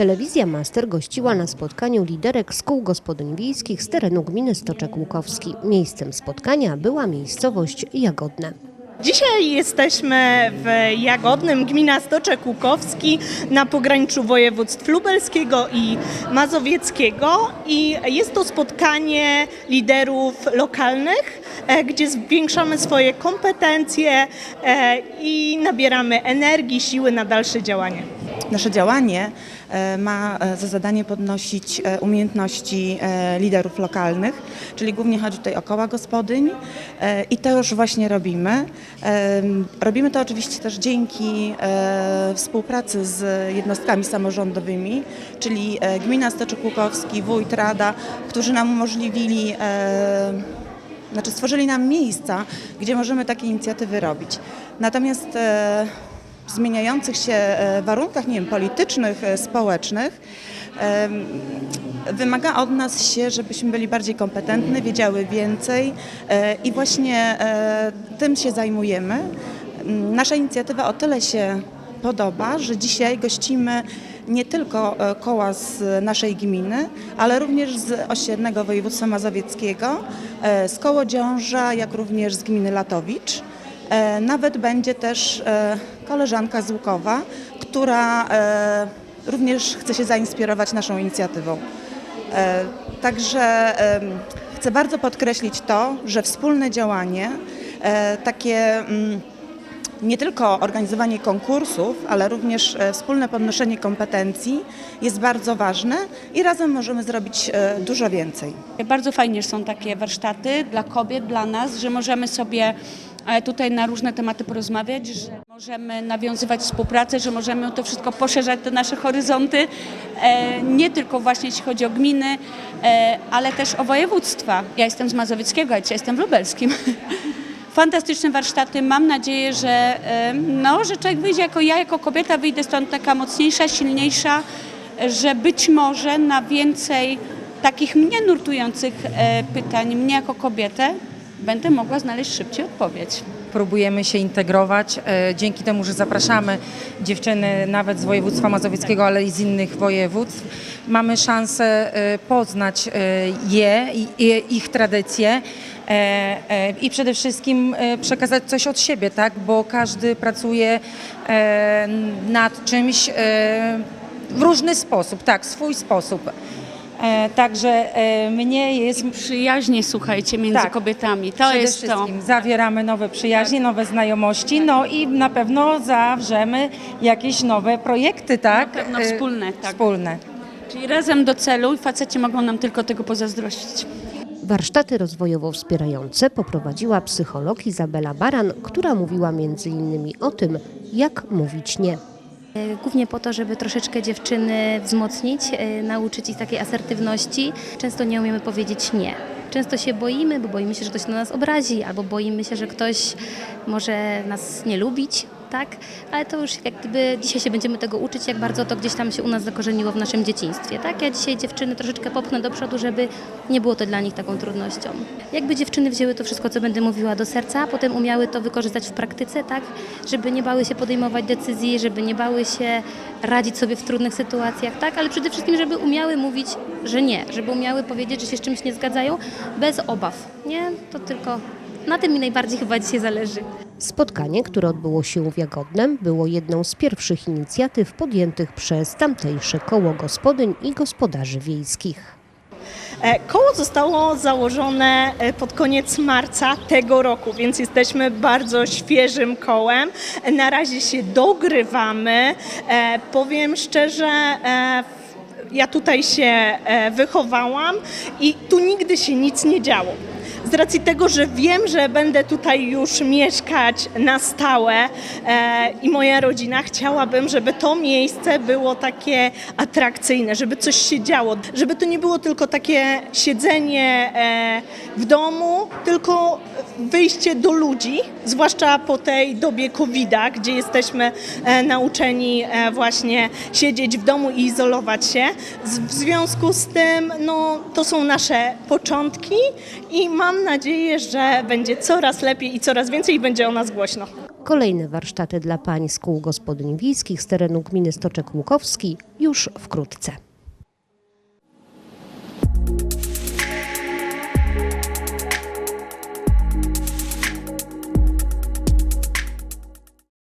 Telewizja Master gościła na spotkaniu liderek szkół gospodyń wiejskich z terenu gminy Stoczek Łukowski. Miejscem spotkania była miejscowość Jagodne. Dzisiaj jesteśmy w Jagodnym, gmina Stoczek Łukowski na pograniczu województw lubelskiego i mazowieckiego i jest to spotkanie liderów lokalnych, e, gdzie zwiększamy swoje kompetencje e, i nabieramy energii, siły na dalsze działanie. Nasze działanie e, ma e, za zadanie podnosić e, umiejętności liderów lokalnych, czyli głównie chodzi tutaj o koła gospodyń i to już właśnie robimy. Robimy to oczywiście też dzięki współpracy z jednostkami samorządowymi, czyli Gmina Stoczek Łukowski, Wójt, Rada, którzy nam umożliwili znaczy stworzyli nam miejsca, gdzie możemy takie inicjatywy robić. Natomiast w zmieniających się e, warunkach, nie wiem, politycznych, e, społecznych, em, wymaga od nas się, żebyśmy byli bardziej kompetentni, wiedziały więcej e, i właśnie e, tym się zajmujemy. Mm, Nasza inicjatywa o tyle się podoba, że dzisiaj gościmy nie tylko e, koła z naszej gminy, ale również z osiedlnego województwa mazowieckiego, e, z Kołodziąża, jak również z gminy Latowicz. E, Nawet będzie też e, koleżanka z Łukowa, która e, również chce się zainspirować naszą inicjatywą. Także chcę bardzo podkreślić to, że wspólne działanie, takie mm, nie tylko organizowanie konkursów, ale również wspólne podnoszenie kompetencji jest bardzo ważne i razem możemy zrobić dużo więcej. Bardzo fajnie są takie warsztaty dla kobiet, dla nas, że możemy sobie tutaj na różne tematy porozmawiać, że możemy nawiązywać współpracę, że możemy to wszystko poszerzać te nasze horyzonty, e, nie tylko właśnie jeśli chodzi o gminy, e, ale też o województwa. Ja jestem z Mazowieckiego, a dzisiaj jestem w Lubelskim. Fantastyczne warsztaty. Mam nadzieję, że, e, no, że człowiek wyjdzie jako ja, jako kobieta, wyjdę stąd taka mocniejsza, silniejsza, że być może na więcej takich mnie nurtujących pytań, mnie jako kobietę, będę mogła znaleźć szybciej odpowiedź. próbujemy się integrować. e, Dzięki temu, że zapraszamy dziewczyny nawet z województwa mazowieckiego, ale i z innych województw, mamy szansę e, poznać e, je i ich tradycje i przede wszystkim przekazać coś od siebie, tak? bo każdy pracuje nad czymś w różny sposób, tak, swój sposób. E, Także e, mnie jest Przyjaźnie, słuchajcie, między Tak. kobietami. To Przede jest to. wszystkim zawieramy nowe przyjaźnie, nowe znajomości, no i na pewno zawrzemy jakieś nowe projekty, tak? Na pewno Y, wspólne, tak. Wspólne. Czyli razem do celu i faceci mogą nam tylko tego pozazdrościć. Warsztaty rozwojowo wspierające poprowadziła psycholog Izabela Baran, która mówiła m.in. o tym, jak mówić nie. E, Głównie po to, żeby troszeczkę dziewczyny wzmocnić, e, nauczyć ich takiej asertywności. Często nie umiemy powiedzieć nie. Często się boimy, bo boimy się, że ktoś na nas obrazi, albo boimy się, że ktoś może nas nie lubić, tak? Ale to już jak gdyby dzisiaj się będziemy tego uczyć, jak bardzo to gdzieś tam się u nas zakorzeniło w naszym dzieciństwie, tak? Ja dzisiaj dziewczyny troszeczkę popchnę do przodu, żeby nie było to dla nich taką trudnością. Jakby dziewczyny wzięły to wszystko, co będę mówiła do serca, a potem umiały to wykorzystać w praktyce, tak? Żeby nie bały się podejmować decyzji, żeby nie bały się radzić sobie w trudnych sytuacjach, tak? Ale przede wszystkim, żeby umiały mówić, że nie, żeby umiały powiedzieć, że się z czymś nie zgadzają, bez obaw, nie? To tylko na tym mi najbardziej chyba dzisiaj zależy. Spotkanie, które odbyło się w Jagodnem, było jedną z pierwszych inicjatyw podjętych przez tamtejsze koło gospodyń i gospodarzy wiejskich. E, Koło zostało założone e, pod koniec marca tego roku, więc jesteśmy bardzo świeżym kołem. Na razie się dogrywamy. E, Powiem szczerze, ja tutaj się wychowałam i tu nigdy się nic nie działo. Z racji tego, że wiem, że będę tutaj już mieszkać na stałe e, i moja rodzina, chciałabym, żeby to miejsce było takie atrakcyjne, żeby coś się działo, żeby to nie było tylko takie siedzenie e, w domu, tylko wyjście do ludzi, zwłaszcza po tej dobie COVID-a, gdzie jesteśmy e, nauczeni e, właśnie siedzieć w domu i izolować się. Z, w związku z tym, no, to są nasze początki i mam nadzieję, że będzie coraz lepiej i coraz więcej będzie o nas głośno. Kolejne warsztaty dla pań z kół gospodyń wiejskich z terenu gminy Stoczek Łukowski już wkrótce.